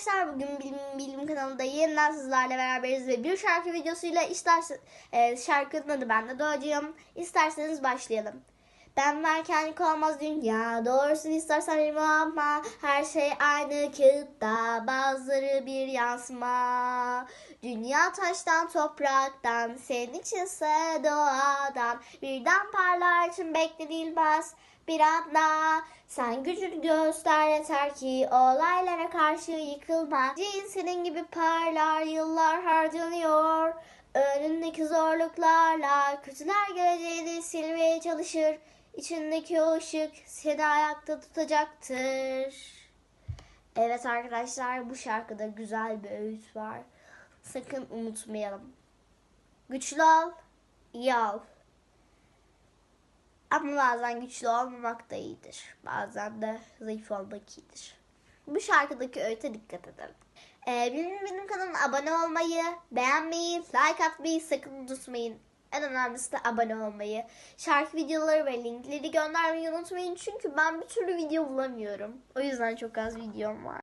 arkadaşlar bugün Bilim Bilim kanalında yeniden sizlerle beraberiz ve bir şarkı videosuyla isterseniz e, şarkının adı ben de Doğacığım. İsterseniz başlayalım. Ben varken olmaz dünya. Doğrusunu istersen bilmem ama Her şey aynı kağıtta. Bazıları bir yansıma. Dünya taştan topraktan Senin içinse doğadan. Birden parlar için beklenilmez bir anda. Sen gücünü göster yeter ki Olaylara karşı yıkılma. Cin senin gibi parlar Yıllar harcanıyor. Önündeki zorluklarla kötüler geleceğini silmeye çalışır. İçindeki o ışık seni ayakta tutacaktır. Evet arkadaşlar bu şarkıda güzel bir öğüt var. Sakın unutmayalım. Güçlü ol, iyi ol. Ama bazen güçlü olmamak da iyidir. Bazen de zayıf olmak iyidir. Bu şarkıdaki öğüte dikkat edelim. Ee, benim, benim kanalıma abone olmayı, beğenmeyi, like atmayı sakın unutmayın. En önemlisi de abone olmayı. Şarkı videoları ve linkleri göndermeyi unutmayın. Çünkü ben bir türlü video bulamıyorum. O yüzden çok az videom var.